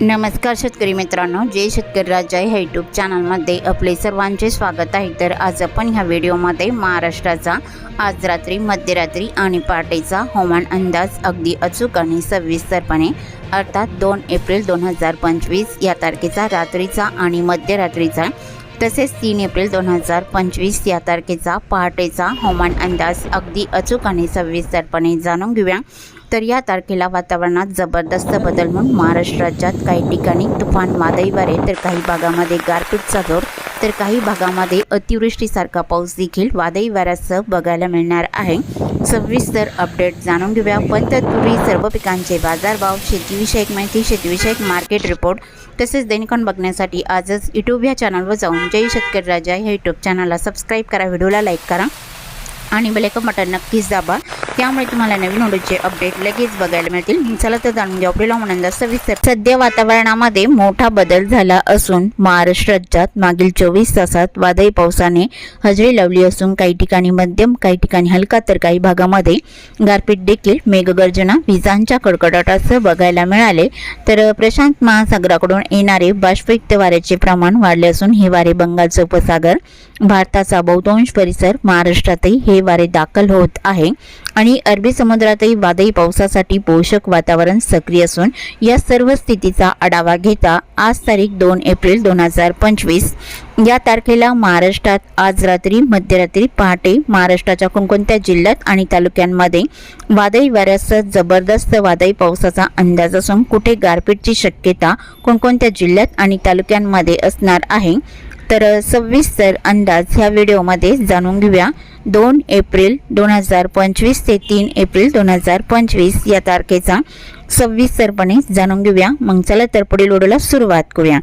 नमस्कार शेतकरी मित्रांनो जय शेतकरी राजा ह्या यूट्यूब चॅनलमध्ये आपले सर्वांचे स्वागत आहे. तर आज आपण ह्या व्हिडिओमध्ये महाराष्ट्राचा आज रात्री मध्यरात्री आणि पहाटेचा हवामान अंदाज अगदी अचूक आणि सविस्तरपणे अर्थात दोन एप्रिल दोन हजार पंचवीस या तारखेचा रात्रीचा आणि मध्यरात्रीचा तसेच तीन एप्रिल दोन हजार पंचवीस या तारखेचा पहाटेचा हवामान अंदाज अगदी अचूक आणि सविस्तरपणे जाणून घेऊया. तर या तारखेला वातावरणात जबरदस्त बदल म्हणून महाराष्ट्र राज्यात काही ठिकाणी तुफान वादळी वारे तर काही भागामध्ये गारपीटचा जोर तर काही भागामध्ये अतिवृष्टीसारखा पाऊस देखील वादळी वाऱ्यासह बघायला मिळणार आहे. सविस्तर अपडेट जाणून घेऊया. पण तत्पूर्वी सर्व पिकांचे बाजारभाव शेतीविषयक माहिती शेतीविषयक मार्केट रिपोर्ट तसेच दैनिकन बघण्यासाठी आजच यूट्यूब या चॅनलवर जाऊन जय शेतकरी राजा ह्या यूट्यूब चॅनलला सबस्क्राईब करा व्हिडिओला लाईक करा. आणि बेलेकन बटन नक्कीच दाबा. त्यामुळे तुम्हाला नवीन व्हिडिओचे अपडेट लगेच बघायला मिळतील. चला तर जाणून घेऊ आपल्याला म्हणून सविस्तर. सध्या वातावरणामध्ये मोठा बदल झाला असून महाराष्ट्र राज्यात मागील चोवीस तासात वादळी पावसाने हजेरी लावली असून काही ठिकाणी मध्यम काही ठिकाणी हलका तर काही भागामध्ये गारपीट देखील मेघगर्जना विजांच्या कडकडाटासह बघायला मिळाले. तर प्रशांत महासागराकडून येणारे बाष्पयुक्त वाऱ्याचे प्रमाण वाढले असून हे वारे बंगालचा उपसागर भारताचा बहुतांश परिसर महाराष्ट्रातही हे वारे दाखल होत आहे. आणि अरबी समुद्रातही वादळी पावसासाठी पोषक वातावरण सक्रिय असून या सर्व स्थितीचा आढावा घेता आज तारीख दोन एप्रिल दोन हजार पंचवीस. या तारखेला महाराष्ट्रात आज रात्री मध्यरात्री पहाटे महाराष्ट्राच्या कोणकोणत्या जिल्ह्यात आणि तालुक्यांमध्ये वादळी वाऱ्यासह जबरदस्त वादळी पावसाचा अंदाज असून कुठे गारपीटची शक्यता कोणकोणत्या जिल्ह्यात आणि तालुक्यांमध्ये असणार आहे? तर सविस्तर अंदाज ह्या व्हिडिओमध्ये जाणून घेऊया. दोन एप्रिल दोन हजार पंचवीस ते तीन एप्रिल दोन हजार पंचवीस या तारखेचा सविस्तरपणे जाणून घेऊया. मग चला तर पुढील व्हिडिओला सुरुवात करूया.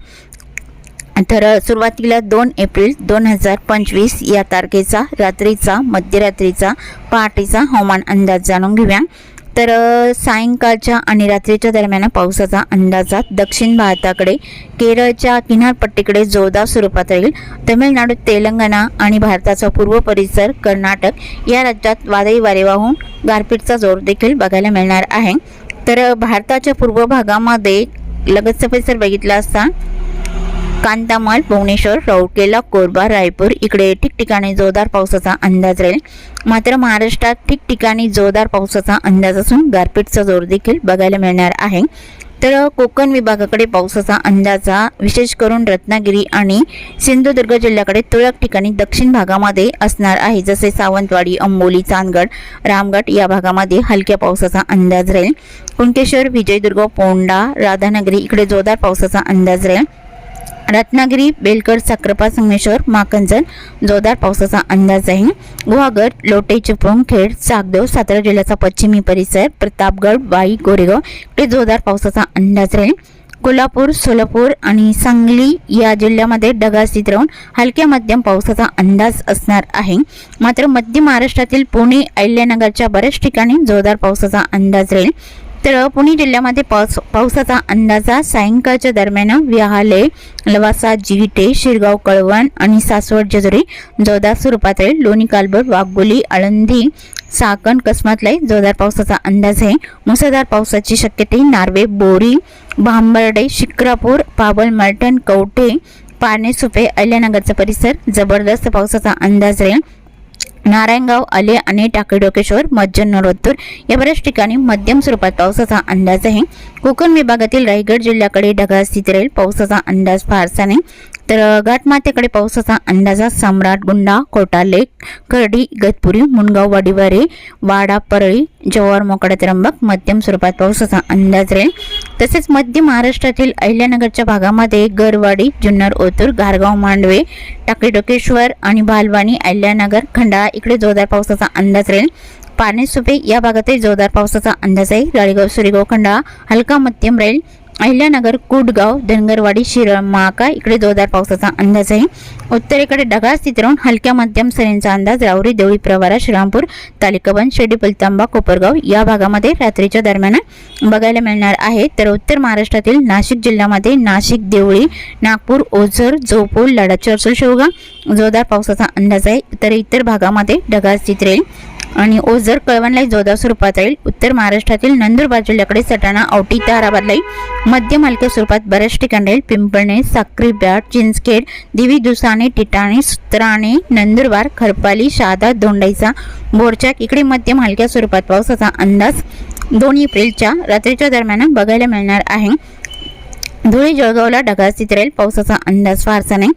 तर सुरुवातीला दोन एप्रिल दोन हजार पंचवीस या तारखेचा रात्रीचा मध्यरात्रीचा पहाटेचा हवामान अंदाज जाणून घेऊया. तर सायंकाळच्या आणि रात्रीच्या दरम्यान पावसाचा अंदाजात दक्षिण भारताकडे केरळच्या किनारपट्टीकडे जोरदार स्वरूपात राहील. तमिळनाडू तेलंगणा आणि भारताचा पूर्व परिसर कर्नाटक या राज्यात वादळी वारे वाहून गारपीटचा जोर देखील बघायला मिळणार आहे. तर भारताच्या पूर्व भागामध्ये लगतचा परिसर बघितला असता कांतामाल भुवनेश्वर राऊरकेला कोरबा रायपूर इकडे ठिकठिकाणी जोरदार पावसाचा अंदाज राहील. मात्र महाराष्ट्रात ठिकठिकाणी जोरदार पावसाचा अंदाज असून गारपीटचा जोर देखील बघायला मिळणार आहे. तर कोकण विभागाकडे पावसाचा अंदाजा विशेष करून रत्नागिरी आणि सिंधुदुर्ग जिल्ह्याकडे तुरळक ठिकाणी दक्षिण भागामध्ये असणार आहे. जसे सावंतवाडी अंबोली चांदगड रामगड या भागामध्ये हलक्या पावसाचा अंदाज राहील. कुणकेश्वर विजयदुर्ग पोंडा राधानगरी इकडे जोरदार पावसाचा अंदाज राहील. रत्नागिरी बेलकर साक्रपा संगमेश्वर माकंजन जोरदार पावसाचा अंदाज आहे. गुहागर लोटे चिपळूण खेड चाकदेव सातारा जिल्ह्याचा पश्चिमी परिसर प्रतापगड वाई गोरेगाव इकडे जोरदार पावसाचा अंदाज राहील कोल्हापूर सोलापूर आणि सांगली या जिल्ह्यामध्ये ढगास्थित राहून हलक्या मध्यम पावसाचा अंदाज असणार आहे. मात्र मध्य महाराष्ट्रातील पुणे अहिल्यानगरच्या बऱ्याच ठिकाणी जोरदार पावसाचा अंदाज राहील. तर पुणे जिल्ह्यामध्ये पाऊस पावसाचा अंदाजा सायंकाळच्या दरम्यान विहाले लवासा जिविटे शिरगाव कळवण आणि सासवड जेजुरी जोरदार स्वरूपात लोणी कालबड वाघबोली आळंदी साकण कसमातलाही जोरदार पावसाचा अंदाज आहे. मुसळधार पावसाची शक्यता नार्वे बोरी भांबर्डे शिक्रापूर पाबल मलटण कवठे पारणे सुपे अहिल्यानगरचा परिसर जबरदस्त पावसाचा अंदाज राहील नारायणगाव आले आणि टाकेडोकेश्वर मज्जन नरोत्तूर या बऱ्याच ठिकाणी मध्यम स्वरूपात पावसाचा अंदाज आहे. कोकण विभागातील रायगड जिल्ह्याकडे ढगाळ स्थिती राहील. पावसाचा अंदाज फारसा नाही. तर घाटमातेकडे पावसाचा अंदाजा सम्राट गुंडा कोटाले करडी गतपुरी मुनगाव वाडीवारे वाडा परळी जव्हार मोकडा त्र्यंबक मध्यम स्वरूपात पावसाचा अंदाज राहील तसेच मध्य महाराष्ट्रातील अहिल्यानगरच्या भागामध्ये गरवाडी जुन्नर ओतूर गारगाव मांडवे टाकेडोकेश्वर आणि भालवाणी अहिल्यानगर खंडाळा इकडे जोरदार पावसाचा अंदाज राहील. पारणे सुपे या भागातही जोरदार पावसाचा अंदाज आहे. राळेगाव सुरेगाव खंडाळा हलका मध्यम राहील. अहिल्यानगर कुडगाव धनगरवाडी शिरळ महाका इकडे जोरदार पावसाचा अंदाज आहे. उत्तरेकडे ढगाळ स्थिती राहून हलक्या मध्यम सरींचा अंदाज. रावरी देवळी प्रवारा श्रीरामपूर तालिकाबंद शेडी पलतांबा कोपरगाव या भागामध्ये रात्रीच्या दरम्यान बघायला मिळणार आहे. तर उत्तर महाराष्ट्रातील नाशिक जिल्ह्यामध्ये नाशिक देवळी नागपूर ओझर जोपूर लडाचरसूल शेवगा जोरदार पावसाचा अंदाज आहे. तर इतर भागामध्ये ढगाळ स्थिती राहील. आणि ओझर कळवणलाही जोरदार स्वरूपात राहील उत्तर महाराष्ट्रातील नंदुरबार जिल्ह्याकडे सटाणा औटी ताराबादलाही मध्य मालकी स्वरूपात बऱ्याच ठिकाणी राहील पिंपळणे साक्री बॅट चिंचखेड दिवी दुसाणे टिटाणे सुत्राणे नंदुरबार खरपाली शहादा दोंडाईचा बोरचाक इकडे मध्यम हलक्या स्वरूपात पावसाचा अंदाज दोन एप्रिलच्या रात्रीच्या दरम्यान बघायला मिळणार आहे. धुळे जळगावला ढगाळ स्थिती राहील. पावसाचा अंदाज फारसा नाही.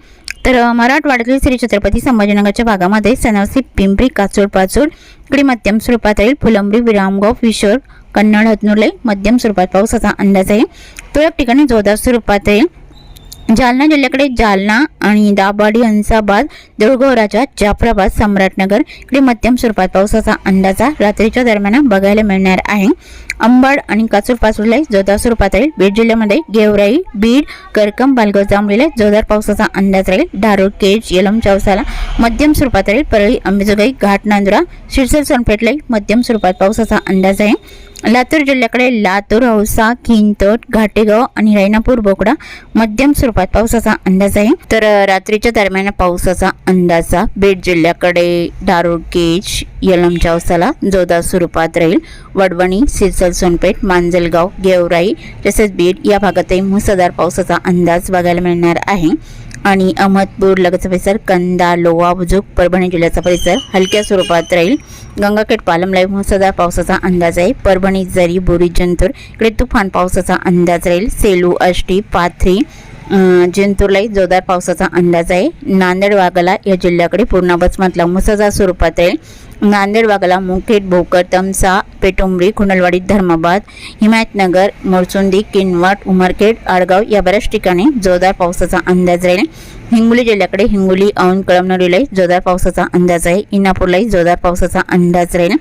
तर मराठवाड्यातील श्री छत्रपती संभाजीनगरच्या भागामध्ये सनावसी पिंपरी काचोड पाचोड इकडे मध्यम स्वरूपात राहील फुलंब्री विरामगाव विशोर कन्नड हतनुर्ले मध्यम स्वरूपात पावसाचा अंदाज आहे. तुरळक ठिकाणी जोरदार स्वरूपात राहील. जालना जिल्ह्याकडे जालना आणि दाबाडी हंसाबाद देऊळगोराच्या जाफराबाद सम्राटनगर इकडे मध्यम स्वरूपात पावसाचा अंदाजा रात्रीच्या दरम्यान बघायला मिळणार आहे. अंबाड आणि काचूर पाचूरला जोरदार स्वरूपात राहील. बीड जिल्ह्यामध्ये गेवराई बीड करकम बालगाव जांभळीला जोरदार पावसाचा अंदाज राहील. धारूर केज येलम चौसाला मध्यम स्वरूपात राहील. परळी अंबेजोगाई घाट नांदुरा शिरसर सोनपेठला मध्यम स्वरूपात पावसाचा अंदाज आहे. लातूर जिल्ह्याकडे लातूर औसा किंतोट घाटेगाव आणि रैनापूर बोकडा मध्यम स्वरूपात पावसाचा अंदाज आहे. तर रात्रीच्या दरम्यान पावसाचा अंदाजा बीड जिल्ह्याकडे दारुड केज यलमच्या औसाला जोरदार स्वरूपात राहील. वडवणी सिरसल सोनपेठ मांजलगाव गेवराई तसेच बीड या भागातही मुसळधार पावसाचा अंदाज बघायला मिळणार आहे. आणि अहमदपूर लगतचा परिसर कंदा लोवा बुजुक परभणी जिल्ह्याचा परिसर हलक्या स्वरूपात राहील. गंगाखेड पालमला मुसळधार पावसाचा अंदाज आहे. परभणी जरी बोरी जंतूर इकडे तुफान पावसाचा अंदाज राहील. सेलू आष्टी पाथरी जिंतूरलाही जोरदार पावसाचा अंदाज आहे. नांदेड वाघाला या जिल्ह्याकडे पूर्णा बसमतला मुसळधार स्वरूपात राहील. नांदेड वाघाला मुखेड भोकर तमसा पेटुंबरी खुंडलवाडी धर्माबाद हिमायतनगर मोरचुंदी किनवट उमरखेड आडगाव या बऱ्याच ठिकाणी जोरदार पावसाचा अंदाज राहील. हिंगोली जिल्ह्याकडे हिंगोली औंध कळमनुरीलाही जोरदार पावसाचा अंदाज आहे. इनापूरलाही जोरदार पावसाचा अंदाज राहील.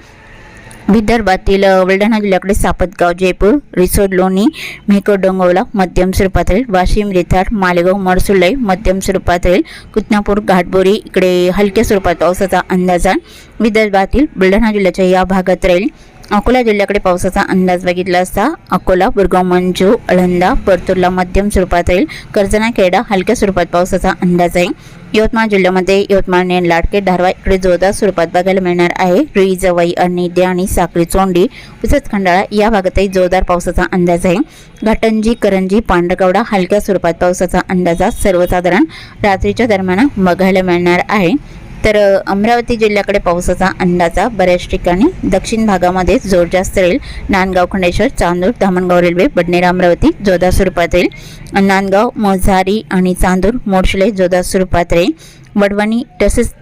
विदर्भातील बुलढाणा जिल्ह्याकडे सापतगाव जयपूर रिसोड लोणी मेहकर डोंगवला मध्यम स्वरूपात राहील वाशिम रेथाड मालेगाव मडसुलाई मध्यम स्वरूपात राहील कुतनापूर घाटबोरी इकडे हलक्या स्वरूपात पावसाचा अंदाज आहे. विदर्भातील बुलढाणा जिल्ह्याच्या या भागात राहील अकोला जिल्ह्याकडे पावसाचा अंदाज बघितला असता अकोला बुरगाव मंजू अळंदा परतूरला मध्यम स्वरूपात राहील. कर्जना खेडा हलक्या स्वरूपात पावसाचा अंदाज आहे. यवतमाळ जिल्ह्यामध्ये यवतमाळ ने लाटके धारवा इकडे जोरदार स्वरूपात बघायला मिळणार आहे. रुई जवाई अनिद्या आणि साखळी चोंडी तसंच खंडाळा या भागातही जोरदार पावसाचा अंदाज आहे. घाटंजी करंजी पांढरकवडा हलक्या स्वरूपात पावसाचा अंदाजा सर्वसाधारण रात्रीच्या दरम्यान बघायला मिळणार आहे. तर अमरावती जिल्ह्याकडे पावसाचा अंदाजा बऱ्याच ठिकाणी दक्षिण भागामध्ये जोर जास्त राहील. नांदगाव खंडेश्वर चांदूर धामणगाव रेल्वे बडनेरा अमरावती जोरदार स्वरूपात राहील. नांदगाव मोझारी आणि चांदूर मोडशिले जोरदार स्वरूपात राहील. वडवणी तसेच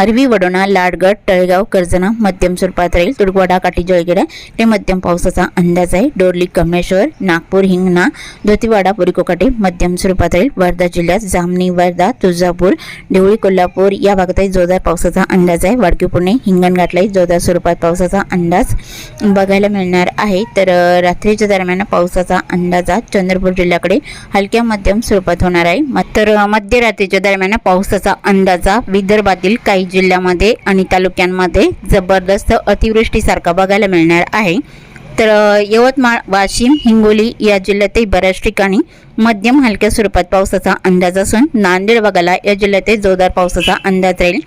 अरवी वडोणा लाडगड तळेगाव कर्जना मध्यम स्वरूपात राहील तुडगवाडा काठी जळगेडा हे मध्यम पावसाचा अंदाज आहे. डोरली कमळेश्वर नागपूर हिंगणा धोतीवाडा पुरीकोकाटे मध्यम स्वरूपात राहील वर्धा जिल्ह्यात जामणी वर्धा तुळजापूर देवळी कोल्हापूर या भागातही जोरदार पावसाचा अंदाज आहे. वाडकी पुणे हिंगणघाटलाही जोरदार स्वरूपात पावसाचा अंदाज बघायला मिळणार आहे. तर रात्रीच्या दरम्यान पावसाचा अंदाजा चंद्रपूर जिल्ह्याकडे हलक्या मध्यम स्वरूपात होणार आहे. म- तर मध्यरात्रीच्या दरम्यान पावसाचा अंदाजा विदर्भातील काही जिल्ह्यामध्ये आणि तालुक्यांमध्ये जबरदस्त अतिवृष्टीसारखा बघायला मिळणार आहे. तर यवतमाळ वाशिम हिंगोली या जिल्ह्यातही बऱ्याच ठिकाणी मध्यम हलक्या स्वरूपात पावसाचा अंदाज असून नांदेड बघायला या जिल्ह्यातही जोरदार पावसाचा अंदाज राहील.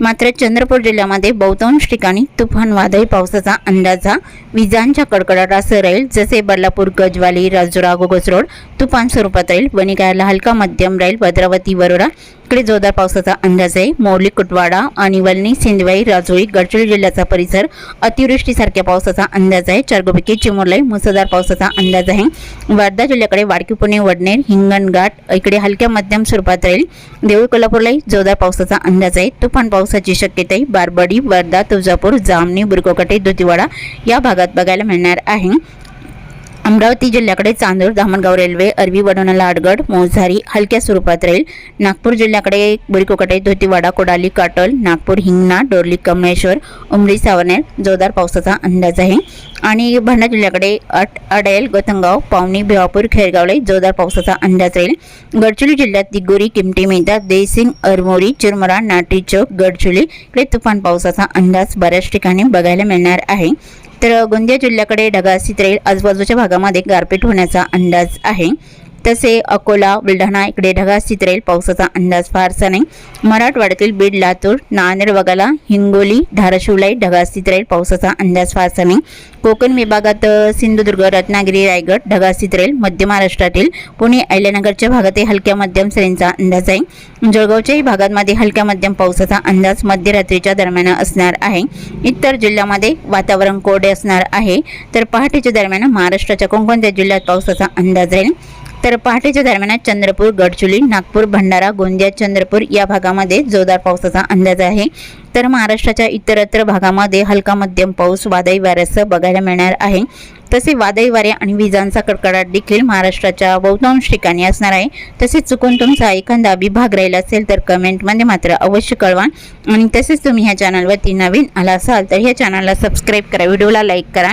मात्र चंद्रपूर जिल्ह्यामध्ये बहुतांश ठिकाणी तुफान वादळी पावसाचा अंदाजा विजांच्या कडकडाटासह राहील. जसे बल्लापूर गजवाली राजुरा गोगस रोड तुफान स्वरूपात राहील. वणिकायला हलका मध्यम राहील. भद्रावती वरोरा इकडे जोरदार पावसाचा अंदाज आहे. मोरली कुटवाडा आणि वलनी सिंधवाई राजोळी गडचिरोली जिल्ह्याचा परिसर अतिवृष्टीसारख्या पावसाचा अंदाज आहे. चारगोपैकी चिमुरलाई मुसळधार पावसाचा अंदाज आहे. वर्धा जिल्ह्याकडे वाडकी पुणे वडनेर हिंगणघाट इकडे हलक्या मध्यम स्वरूपात राहील. देऊळ कोल्हापूरलाही जोरदार पावसाचा अंदाज आहे. तुफान पावसाची शक्यताही बारबडी वर्धा तुळजापूर जामणी बुरकोकटे दुतीवाडा या भागात बघायला मिळणार आहे. अमरावती जिल्ह्याकडे चांदूर धामणगाव रेल्वे अरवी वडोणा लाडगड मोझारी हलक्या स्वरूपात राहील नागपूर जिल्ह्याकडे बुरिकोकटे धोतीवाडा कोडाली काटल नागपूर हिंगणा डोरली कमळेश्वर उमरी सावनेर जोरदार पावसाचा अंदाज आहे. आणि भंडारा जिल्ह्याकडे अट अडेल गोतंगाव पावनी भिवापूर खेरगावला जोरदार पावसाचा अंदाज राहील गडचिरोली जिल्ह्यात दिगोरी किमटी मेहता देसिंग अरमोरी चिरमरा नाटी चौक गडचिरोली इकडे तुफान पावसाचा अंदाज बऱ्याच ठिकाणी बघायला मिळणार आहे. तर गोंदिया जिल्ह्याकडे ढगाळ राहील. आजूबाजूच्या भागामध्ये गारपीट होण्याचा अंदाज आहे. तसे अकोला बुलढाणा इकडे ढगाळ स्थित राहील पावसाचा अंदाज फारसा नाही. मराठवाड्यातील बीड लातूर नांदेड वगळा हिंगोली धाराशिवलाही ढगाळ स्थित राहील पावसाचा अंदाज फारसा नाही. कोकण विभागात सिंधुदुर्ग रत्नागिरी रायगड ढगाळ स्थित राहील मध्य महाराष्ट्रातील पुणे अहिल्यानगरच्या भागातही हलक्या मध्यम सरींचा अंदाज आहे. जळगावच्याही भागांमध्ये हलक्या मध्यम पावसाचा अंदाज मध्यरात्रीच्या दरम्यान असणार आहे. इतर जिल्ह्यामध्ये वातावरण कोरडे असणार आहे. तर पहाटेच्या दरम्यान महाराष्ट्राच्या कोणकोणत्या जिल्ह्यात पावसाचा अंदाज राहील? तर पहाटेच्या दरम्यान चंद्रपूर गडचुली नागपूर भंडारा गोंदिया चंद्रपूर या भागामध्ये जोरदार पावसाचा अंदाज आहे. तर महाराष्ट्राच्या इतरत्र भागामध्ये हलका मध्यम पाऊस वादळी वाऱ्यासह बघायला मिळणार आहे. तसे वादळी वारे आणि विजांचा कडकडाट देखील महाराष्ट्राच्या बहुतांश ठिकाणी असणार आहे. तसेच चुकून तुमचा एखादा विभाग राहिला असेल तर कमेंटमध्ये मात्र अवश्य कळवा. आणि तसेच तुम्ही ह्या चॅनलवरती नवीन आला असाल तर ह्या चॅनलला सबस्क्राईब करा. व्हिडिओला लाईक करा.